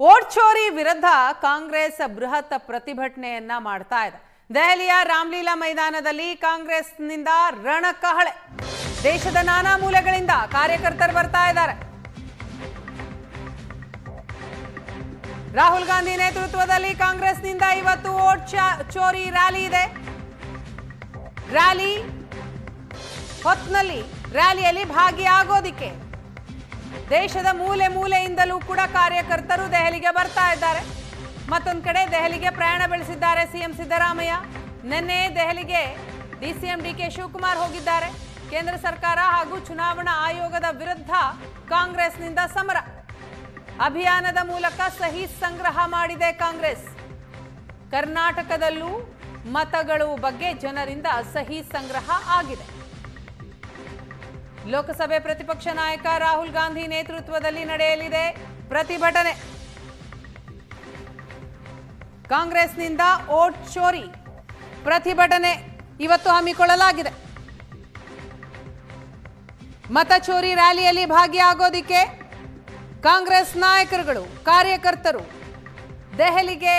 ಓಡ್ಚೋರಿ ವಿರುದ್ಧ ಕಾಂಗ್ರೆಸ್ ಬೃಹತ್ ಪ್ರತಿಭಟನೆಯನ್ನ ಮಾಡ್ತಾ ಇದೆ. ದೆಹಲಿಯ ರಾಮ್ಲೀಲಾ ಮೈದಾನದಲ್ಲಿ ಕಾಂಗ್ರೆಸ್ನಿಂದ ರಣಕಹಳೆ. ದೇಶದ ನಾನಾ ಮೂಲೆಗಳಿಂದ ಕಾರ್ಯಕರ್ತರು ಬರ್ತಾ ಇದ್ದಾರೆ. ರಾಹುಲ್ ಗಾಂಧಿ ನೇತೃತ್ವದಲ್ಲಿ ಕಾಂಗ್ರೆಸ್ನಿಂದ ಇವತ್ತು ಓಟ್ ಚೋರಿ ರ್ಯಾಲಿ ಇದೆ. ರ್ಯಾಲಿ, ಹೊತ್ನಲ್ಲಿ ರ್ಯಾಲಿಯಲ್ಲಿ ಭಾಗಿಯಾಗೋದಿಕ್ಕೆ ದೇಶದ ಮೂಲೆ ಮೂಲೆಯಿಂದಲೂ ಕೂಡ ಕಾರ್ಯಕರ್ತರು ದೆಹಲಿಗೆ ಬರ್ತಾ ಇದ್ದಾರೆ. ಮತ್ತೊಂದು ಕಡೆ ದೆಹಲಿಗೆ ಪ್ರಯಾಣ ಬೆಳೆಸಿದ್ದಾರೆ ಸಿಎಂ ಸಿದ್ದರಾಮಯ್ಯ. ನಿನ್ನೆ ದೆಹಲಿಗೆ ಡಿಸಿಎಂ ಡಿ ಕೆ ಶಿವಕುಮಾರ್ ಹೋಗಿದ್ದಾರೆ. ಕೇಂದ್ರ ಸರ್ಕಾರ ಹಾಗೂ ಚುನಾವಣಾ ಆಯೋಗದ ವಿರುದ್ಧ ಕಾಂಗ್ರೆಸ್ನಿಂದ ಸಮರ. ಅಭಿಯಾನದ ಮೂಲಕ ಸಹಿ ಸಂಗ್ರಹ ಮಾಡಿದೆ ಕಾಂಗ್ರೆಸ್. ಕರ್ನಾಟಕದಲ್ಲೂ ಮತಗಳು ಬಗ್ಗೆ ಜನರಿಂದ ಸಹಿ ಸಂಗ್ರಹ ಆಗಿದೆ. ಲೋಕಸಭೆ ಪ್ರತಿಪಕ್ಷ ನಾಯಕ ರಾಹುಲ್ ಗಾಂಧಿ ನೇತೃತ್ವದಲ್ಲಿ ನಡೆಯಲಿದೆ ಪ್ರತಿಭಟನೆ. ಕಾಂಗ್ರೆಸ್ನಿಂದ ಓಟ್ ಚೋರಿ, ಪ್ರತಿಭಟನೆ ಇವತ್ತು ಹಮ್ಮಿಕೊಳ್ಳಲಾಗಿದೆ. ಮತ ಚೋರಿ ರ್ಯಾಲಿಯಲ್ಲಿ ಭಾಗಿಯಾಗೋದಿಕ್ಕೆ ಕಾಂಗ್ರೆಸ್ ನಾಯಕರುಗಳು, ಕಾರ್ಯಕರ್ತರು ದೆಹಲಿಗೆ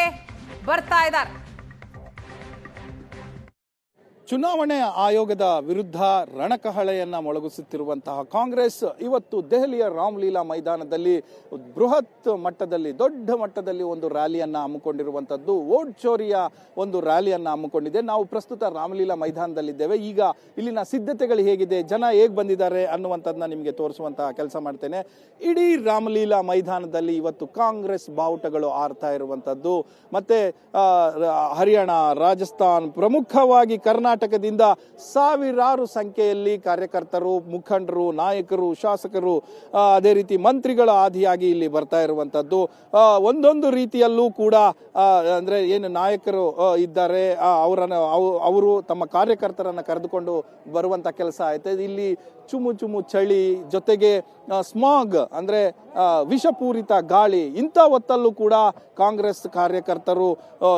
ಬರ್ತಾ ಇದ್ದಾರೆ. ಚುನಾವಣೆ ಆಯೋಗದ ವಿರುದ್ಧ ರಣಕಹಳೆಯನ್ನ ಮೊಳಗಿಸುತ್ತಿರುವಂತಹ ಕಾಂಗ್ರೆಸ್ ಇವತ್ತು ದೆಹಲಿಯ ರಾಮ್ಲೀಲಾ ಮೈದಾನದಲ್ಲಿ ಬೃಹತ್ ಮಟ್ಟದಲ್ಲಿ, ದೊಡ್ಡ ಮಟ್ಟದಲ್ಲಿ ಒಂದು ರ್ಯಾಲಿಯನ್ನ ಹಮ್ಮಿಕೊಂಡಿರುವಂತದ್ದು. ವೋಟ್ ಚೋರಿಯ ಒಂದು ರ್ಯಾಲಿಯನ್ನ ಹಮ್ಮಿಕೊಂಡಿದೆ. ನಾವು ಪ್ರಸ್ತುತ ರಾಮಲೀಲಾ ಮೈದಾನದಲ್ಲಿದ್ದೇವೆ. ಈಗ ಇಲ್ಲಿನ ಸಿದ್ಧತೆಗಳು ಹೇಗಿದೆ? ಜನ ಹೇಗೆ ಬಂದಿದ್ದಾರೆ ಅನ್ನುವಂಥದ್ದನ್ನ ನಿಮಗೆ ತೋರಿಸುವಂತಹ ಕೆಲಸ ಮಾಡ್ತೇನೆ. ಇಡೀ ರಾಮಲೀಲಾ ಮೈದಾನದಲ್ಲಿ ಇವತ್ತು ಕಾಂಗ್ರೆಸ್ ಬಾವುಟಗಳು ಆರ್ತಾ ಇರುವಂತದ್ದು. ಮತ್ತೆ ಹರಿಯಾಣ, ರಾಜಸ್ಥಾನ್ ಪ್ರಮುಖವಾಗಿ ಕರ್ನಾಟಕದಿಂದ ಸಾವಿರಾರು ಸಂಖ್ಯೆಯಲ್ಲಿ ಕಾರ್ಯಕರ್ತರು, ಮುಖಂಡರು, ನಾಯಕರು, ಶಾಸಕರು ಅದೇ ರೀತಿ ಮಂತ್ರಿಗಳ ಆದಿಯಾಗಿ ಇಲ್ಲಿ ಬರ್ತಾ ಇರುವಂತದ್ದು. ಒಂದೊಂದು ರೀತಿಯಲ್ಲೂ ಕೂಡ ಅಂದರೆ ಏನು ನಾಯಕರು ಇದ್ದಾರೆ. ಅವರನ್ನು, ಅವು- ಅವರು ತಮ್ಮ ಕಾರ್ಯಕರ್ತರನ್ನ ಕರೆದುಕೊಂಡು ಬರುವಂತ ಕೆಲಸ ಆಯ್ತು. ಇಲ್ಲಿ ಚುಮು ಚುಮು ಚಳಿ ಜೊತೆಗೆ ಸ್ಮಾಗ್, ಅಂದರೆ ವಿಷಪೂರಿತ ಗಾಳಿ, ಇಂಥ ಹೊತ್ತಲ್ಲೂ ಕೂಡ ಕಾಂಗ್ರೆಸ್ ಕಾರ್ಯಕರ್ತರು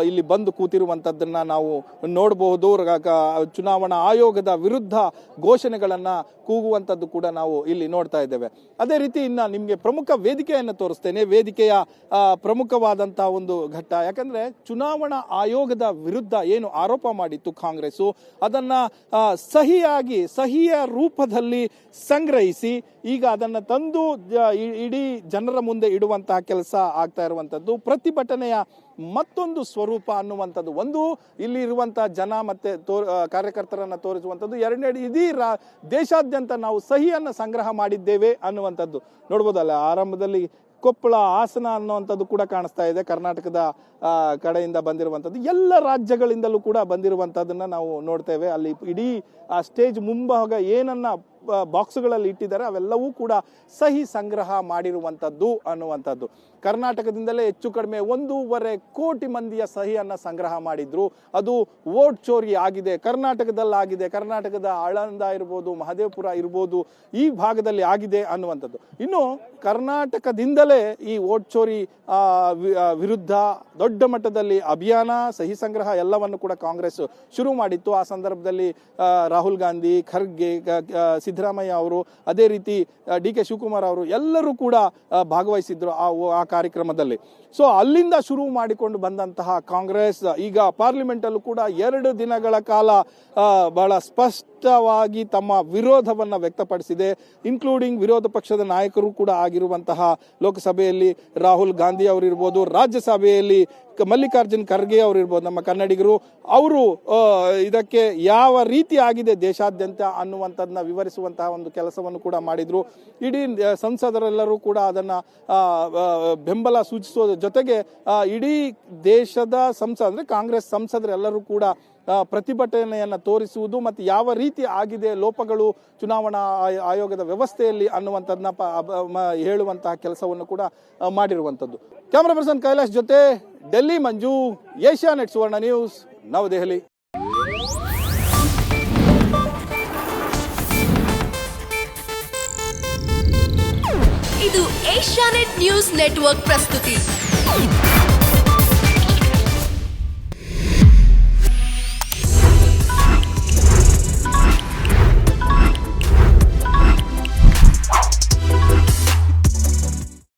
ಇಲ್ಲಿ ಬಂದು ಕೂತಿರುವಂಥದ್ದನ್ನು ನಾವು ನೋಡಬಹುದು. ಚುನಾವಣಾ ಆಯೋಗದ ವಿರುದ್ಧ ಘೋಷಣೆಗಳನ್ನು ಕೂಗುವಂಥದ್ದು ಕೂಡ ನಾವು ಇಲ್ಲಿ ನೋಡ್ತಾ ಇದ್ದೇವೆ. ಅದೇ ರೀತಿ ಇನ್ನು ನಿಮಗೆ ಪ್ರಮುಖ ವೇದಿಕೆಯನ್ನು ತೋರಿಸ್ತೇನೆ. ವೇದಿಕೆಯ ಪ್ರಮುಖವಾದಂತಹ ಒಂದು ಘಟ್ಟ. ಯಾಕಂದ್ರೆ ಚುನಾವಣಾ ಆಯೋಗದ ವಿರುದ್ಧ ಏನು ಆರೋಪ ಮಾಡಿತ್ತು ಕಾಂಗ್ರೆಸ್ ಅದನ್ನ ಸಹಿಯಾಗಿ, ಸಹಿಯ ರೂಪದಲ್ಲಿ ಸಂಗ್ರಹಿಸಿ, ಈಗ ಅದನ್ನು ತಂದು ಇಡೀ ಜನರ ಮುಂದೆ ಇಡುವಂತಹ ಕೆಲಸ ಆಗ್ತಾ ಇರುವಂಥದ್ದು ಪ್ರತಿಭಟನೆಯ ಮತ್ತೊಂದು ಸ್ವರೂಪ ಅನ್ನುವಂಥದ್ದು. ಒಂದು, ಇಲ್ಲಿ ಇರುವಂತಹ ಜನ ಮತ್ತೆ ತೋರ್ ಕಾರ್ಯಕರ್ತರನ್ನು ತೋರಿಸುವಂಥದ್ದು. ಎರಡನೇ ಇಡೀ ರಾ, ದೇಶಾದ್ಯಂತ ನಾವು ಸಹಿಯನ್ನು ಸಂಗ್ರಹ ಮಾಡಿದ್ದೇವೆ ಅನ್ನುವಂಥದ್ದು. ನೋಡ್ಬೋದಲ್ಲ, ಆರಂಭದಲ್ಲಿ ಕೊಪ್ಪಳ ಹಾಸನ ಅನ್ನುವಂಥದ್ದು ಕೂಡ ಕಾಣಿಸ್ತಾ ಇದೆ. ಕರ್ನಾಟಕದ ಕಡೆಯಿಂದ ಬಂದಿರುವಂಥದ್ದು. ಎಲ್ಲ ರಾಜ್ಯಗಳಿಂದಲೂ ಕೂಡ ಬಂದಿರುವಂಥದ್ದನ್ನು ನಾವು ನೋಡ್ತೇವೆ. ಅಲ್ಲಿ ಇಡೀ, ಆ, ಸ್ಟೇಜ್ ಮುಂಭಾಗ ಏನನ್ನ ಬಾಕ್ಸ್ಗಳಲ್ಲಿ ಇಟ್ಟಿದ್ದಾರೆ. ಅವೆಲ್ಲವೂ ಕೂಡ ಸಹಿ ಸಂಗ್ರಹ ಮಾಡಿರುವಂಥದ್ದು ಅನ್ನುವಂಥದ್ದು. ಕರ್ನಾಟಕದಿಂದಲೇ ಹೆಚ್ಚು ಕಡಿಮೆ ಒಂದೂವರೆ ಕೋಟಿ ಮಂದಿಯ ಸಹಿಯನ್ನು ಸಂಗ್ರಹ ಮಾಡಿದ್ರು. ಅದು ವೋಟ್ ಚೋರಿ ಆಗಿದೆ. ಕರ್ನಾಟಕದಲ್ಲಾಗಿದೆ. ಕರ್ನಾಟಕದ ಆಳಂದ ಇರ್ಬೋದು, ಮಹದೇವಪುರ ಇರ್ಬೋದು, ಈ ಭಾಗದಲ್ಲಿ ಆಗಿದೆ ಅನ್ನುವಂಥದ್ದು. ಇನ್ನು ಕರ್ನಾಟಕದಿಂದಲೇ ಈ ವೋಟ್ ಚೋರಿ ವಿರುದ್ಧ ದೊಡ್ಡ ಮಟ್ಟದಲ್ಲಿ ಅಭಿಯಾನ, ಸಹಿ ಸಂಗ್ರಹ ಎಲ್ಲವನ್ನು ಕೂಡ ಕಾಂಗ್ರೆಸ್ ಶುರು ಮಾಡಿತ್ತು. ಆ ಸಂದರ್ಭದಲ್ಲಿ ರಾಹುಲ್ ಗಾಂಧಿ, ಖರ್ಗೆ, ಗ- ಸಿದ್ದರಾಮಯ್ಯ ಅವರು, ಅದೇ ರೀತಿ ಡಿ ಕೆ ಶಿವಕುಮಾರ್ ಅವರು ಎಲ್ಲರೂ ಕೂಡ ಭಾಗವಹಿಸಿದ್ರು ಆ ಆ ಕಾರ್ಯಕ್ರಮದಲ್ಲಿ. ಸೊ ಅಲ್ಲಿಂದ ಶುರು ಮಾಡಿಕೊಂಡು ಬಂದಂತಹ ಕಾಂಗ್ರೆಸ್, ಈಗ ಪಾರ್ಲಿಮೆಂಟಲ್ಲೂ ಕೂಡ ಎರಡು ದಿನಗಳ ಕಾಲ ಬಹಳ ಸ್ಪಷ್ಟವಾಗಿ ತಮ್ಮ ವಿರೋಧವನ್ನು ವ್ಯಕ್ತಪಡಿಸಿದೆ. ಇನ್ಕ್ಲೂಡಿಂಗ್ ವಿರೋಧ ಪಕ್ಷದ ನಾಯಕರು ಕೂಡ ಆಗಿರುವಂತಹ ಲೋಕಸಭೆಯಲ್ಲಿ ರಾಹುಲ್ ಗಾಂಧಿ ಅವರಿರ್ಬೋದು, ರಾಜ್ಯಸಭೆಯಲ್ಲಿ ಮಲ್ಲಿಕಾರ್ಜುನ್ ಖರ್ಗೆ ಅವರು ಇರ್ಬೋದು ನಮ್ಮ ಕನ್ನಡಿಗರು, ಅವರು ಇದಕ್ಕೆ ಯಾವ ರೀತಿ ಆಗಿದೆ ದೇಶಾದ್ಯಂತ ಅನ್ನುವಂಥದ್ದನ್ನ ವಿವರಿಸುವಂತಹ ಒಂದು ಕೆಲಸವನ್ನು ಕೂಡ ಮಾಡಿದ್ರು. ಇಡೀ ಸಂಸದರೆಲ್ಲರೂ ಕೂಡ ಅದನ್ನ ಬೆಂಬಲ ಸೂಚಿಸುವ ಜೊತೆಗೆ ಇಡೀ ದೇಶದ ಸಂಸದ, ಅಂದರೆ ಕಾಂಗ್ರೆಸ್ ಸಂಸದರೆಲ್ಲರೂ ಕೂಡ ಪ್ರತಿಭಟನೆಯನ್ನು ತೋರಿಸುವುದು ಮತ್ತು ಯಾವ ರೀತಿ ಆಗಿದೆ ಲೋಪಗಳು ಚುನಾವಣಾ ಆಯ- ಆಯೋಗದ ವ್ಯವಸ್ಥೆಯಲ್ಲಿ ಅನ್ನುವಂಥದ್ದನ್ನ ಹೇಳುವಂತಹ ಕೆಲಸವನ್ನು ಕೂಡ ಮಾಡಿರುವಂಥದ್ದು. ಕ್ಯಾಮ್ರಾ ಪರ್ಸನ್ ಕೈಲಾಶ್ ಜೊತೆ Delhi Manju Asia net Suvarna news ನವದೆಹಲಿ. ಇದು ಏಷ್ಯಾನೆಟ್ ನ್ಯೂಸ್ ನೆಟ್ವರ್ಕ್ ಪ್ರಸ್ತುತಿ.